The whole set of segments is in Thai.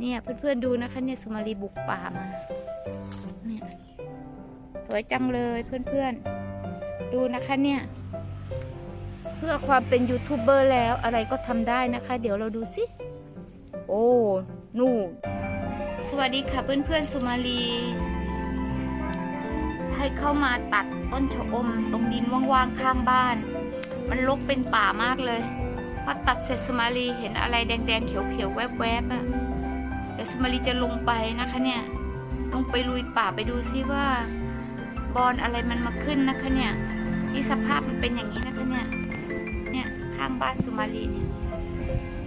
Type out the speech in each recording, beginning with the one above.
เนี่ยเพื่อนๆดูนะคะเนี่ยสุมารีบุกป่ามาเนี่ยสวยจังเลยเพื่อนๆ ดูนะคะเนี่ย เพื่อความเป็นยูทูบเบอร์แล้วอะไรก็ทำได้นะคะ เดี๋ยวเราดูสิ โอ้นู่สวัสดีค่ะเพื่อนๆสุมาลีให้เข้ามาตัดต้นชะอมตรงดินว่างๆข้างบ้าน มันรกเป็นป่ามากเลย พอตัดเสร็จสมาลีเห็นอะไรแดงๆ เขียวๆ แวบๆอะเดี๋ยวสมาลีจะลงไปนะคะเนี่ย ต้องไปลุยป่าไปดูซิว่า บอลอะไรมันมาขึ้นนะคะเนี่ยนี่สภาพมันเป็นอย่างนี้นะคะเนี่ย เนี่ยข้างบ้านสุมาลีเนี่ย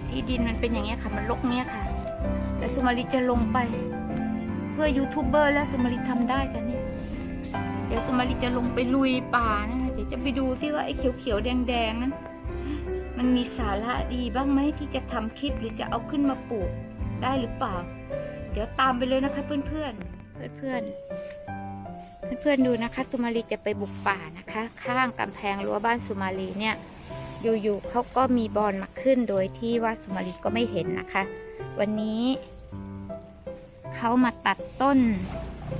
ที่ดินมันเป็นอย่างเงี้ยค่ะ มันรกเนี้ยค่ะ แล้วสุมาลีจะลงไป เพื่อยูทูบเบอร์แล้วสุมาลีทำได้กันเนี่ย เดี๋ยวสุมาลีจะลงไปลุยป่านะคะเดี๋ยวจะไปดูที่ว่าไอ้เขียวๆแดงๆนั้น มันมีสาระดีบ้างไหมที่จะทำคลิปหรือจะเอาขึ้นมาปลูกได้หรือเปล่า เดี๋ยวตามไปเลยนะคะเพื่อนๆเพื่อนเพื่อนๆดูนะคะ สุมาลีจะไปบุกป่านะคะ ข้างกำแพงรั้วบ้านสุมาลีเนี่ย อยู่ๆเขาก็มีบอลมาขึ้นโดยที่ว่าสุมาลีก็ไม่เห็นนะคะ วันนี้เขามาตัดต้น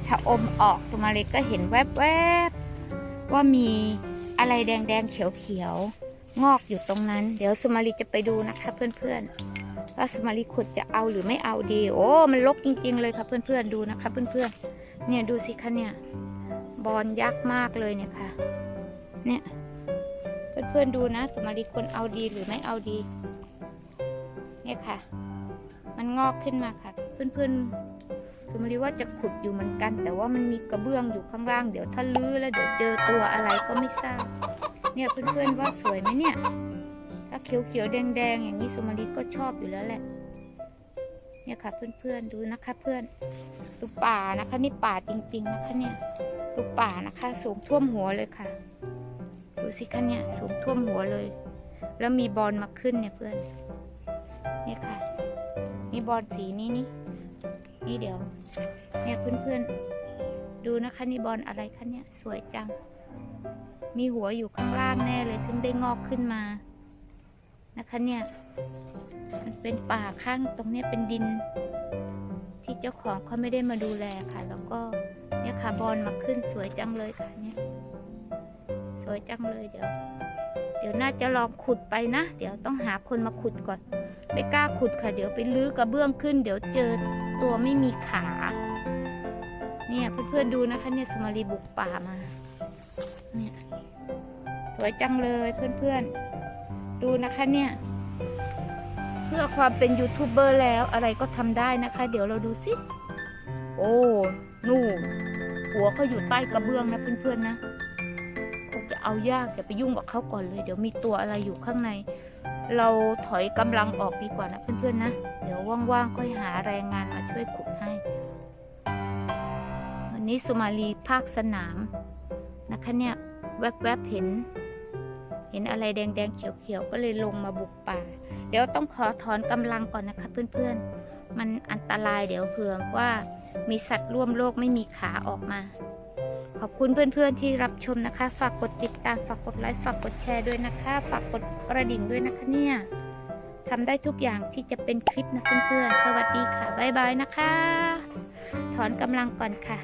ชะอมออกสุมาลีก็เห็นแวบๆว่ามีอะไรแดงๆเขียวๆ งอกอยู่ตรงนั้น เดี๋ยวสมาลีจะไปดูนะคะ เพื่อนๆว่าสมาลีขุดจะเอาหรือไม่เอาดี โอ้มันลกจริง ๆ เลยค่ะเพื่อนๆดูนะคะ เพื่อนๆเนี่ยดูสิคะเนี่ยบอลยักษ์มากเลยเนี่ยค่ะ เนี่ยเพื่อนๆดูนะสมารีควรเอาดีหรือไม่เอาดี เนี่ยค่ะ มันงอกขึ้นมาค่ะ เพื่อนๆสมารีว่าจะขุดอยู่เหมือนกัน แต่ว่ามันมีกระเบื้องอยู่ข้างล่าง เดี๋ยวถ้าลื้อแล้วเดี๋ยวเจอตัวอะไรก็ไม่ทราบ เนี่ยเพื่อนๆว่าสวยไหมเนี่ย ถ้าเขียวๆแดงๆอย่างนี้สมารีก็ชอบอยู่แล้วแหละ เนี่ยค่ะเพื่อนๆดูนะคะเพื่อนดูป่านะคะนี่ป่าจริง ๆ นะคะเนี่ยดูป่านะคะสูงท่วมหัวเลยค่ะ ดูสิคะเนี่ยสูงท่วมหัวเลย แล้วมีบอลมาขึ้นเนี่ยเพื่อนเนี่ยค่ะมีบอลสีนี้นี่นี่เดี๋ยว เนี่ยเพื่อนๆดูนะคะนี่บอลอะไรคะเนี่ยสวยจัง มีหัวอยู่ข้างล่างแน่เลยถึงได้งอกขึ้นมา นะคะเนี่ย มันเป็นป่าข้างตรงนี้เป็นดิน ที่เจ้าของเขาไม่ได้มาดูแลค่ะ แล้วก็เนี่ยค่ะบอลมาขึ้นสวยจังเลยค่ะเนี่ย สวยจังเลยเดี๋ยว เดี๋ยวน่าจะลองขุดไปนะ เดี๋ยวต้องหาคนมาขุดก่อน ไม่กล้าขุดค่ะ เดี๋ยวไปลื้อกระเบื้องขึ้น เดี๋ยวเจอตัวไม่มีขา เนี่ยเพื่อนๆดูนะคะเนี่ยสมารีบุกป่ามา วยจังเลยเพื่อนๆ ดูนะคะเนี่ย เพื่อความเป็นยูทูบเบอร์แล้วอะไรก็ทำได้นะคะ เดี๋ยวเราดูสิ โอ้ นู่นหัวเขาอยู่ใต้กระเบื้องนะเพื่อนๆนะคงจะเอายากอย่าไปยุ่งกับเขาก่อนเลย เดี๋ยวมีตัวอะไรอยู่ข้างใน เราถอยกำลังออกดีกว่านะเพื่อนๆนะ เดี๋ยวว่างๆค่อยหาแรงงานมาช่วยขุดให้ วันนี้สุมาลีภาคสนามนะคะเนี่ยแวบๆเห็น เห็นอะไรแดงๆเขียวๆก็เลยลงมาบุกป่า เดี๋ยวต้องขอถอนกำลังก่อนนะคะเพื่อนๆ มันอันตรายเดี๋ยวเผื่อว่ามีสัตว์ร่วมโลกไม่มีขาออกมา ขอบคุณเพื่อนๆที่รับชมนะคะ ฝากกดติดตาม ฝากกดไลค์ ฝากกดแชร์ด้วยนะคะ ฝากกดกระดิ่งด้วยนะคะเนี่ยทำได้ทุกอย่างที่จะเป็นคลิปนะเพื่อนๆ สวัสดีค่ะ บ๊ายบายนะคะ ถอนกำลังก่อนค่ะ